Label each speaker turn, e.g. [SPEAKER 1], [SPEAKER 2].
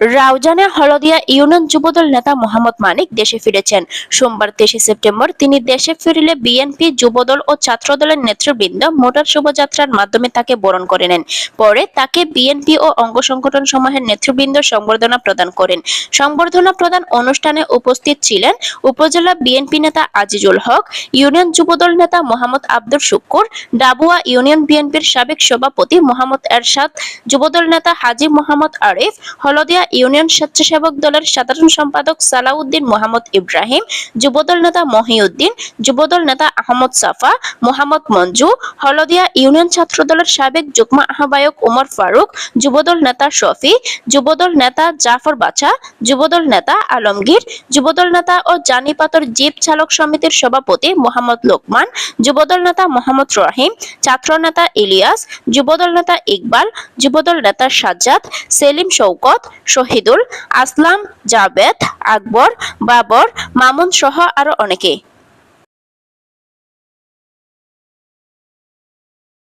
[SPEAKER 1] রাউজানে হলদিয়া union Jubodal নেতা মোহাম্মদ মানিক দেশে ফিরেছেন। সোমবার তেইশে সেপ্টেম্বর তিনি দেশে ফিরলে বিএনপি, যুবদল ও ছাত্রদলের নেতৃবৃন্দ মোটর শোভাযাত্রার মাধ্যমে তাকে বরণ করে নেন। পরে তাকে বিএনপি ও অঙ্গ সংগঠন সমূহের নেতৃবৃন্দ সংবর্ধনা প্রদান করেন। সংবর্ধনা প্রদান অনুষ্ঠানে উপস্থিত ছিলেন উপজেলা বিএনপি নেতা আজিজুল হক, ইউনিয়ন যুবদল নেতা মোহাম্মদ আব্দুল শুক্কুর, ডাবুয়া ইউনিয়ন বিএনপির সাবেক সভাপতি মোহাম্মদ এরশাদ, যুবদল নেতা হাজী মোহাম্মদ আরিফ, হলদিয়া ইউনিয়ন স্বেচ্ছাসেবক দলের সাধারণ সম্পাদক সালাউদ্দিন মোহাম্মদ ইব্রাহিম, যুবদল নেতা মহিউদ্দিন, যুবদল নেতা আহমদ সাফা, মোহাম্মদ মঞ্জু, হলদিয়া ইউনিয়ন ছাত্র দলের সাবেক যুগ্ম আহ্বায়ক ওমর ফারুক, যুবদল নেতা শফি, যুবদল নেতা জাফর বাছা, যুবদল নেতা আলমগীর, যুবদল নেতা ও জানিপাতর জিপ চালক সমিতির সভাপতি মোহাম্মদ লোকমান, যুবদল নেতা মোহাম্মদ রহিম, ছাত্র নেতা ইলিয়াস, যুবদল নেতা ইকবাল, যুবদল নেতা সাজ্জাদ, সেলিম শৌকত শহীদুল আসলাম জাবেদ আকবর বাবর মামুন সহ আরও অনেকে।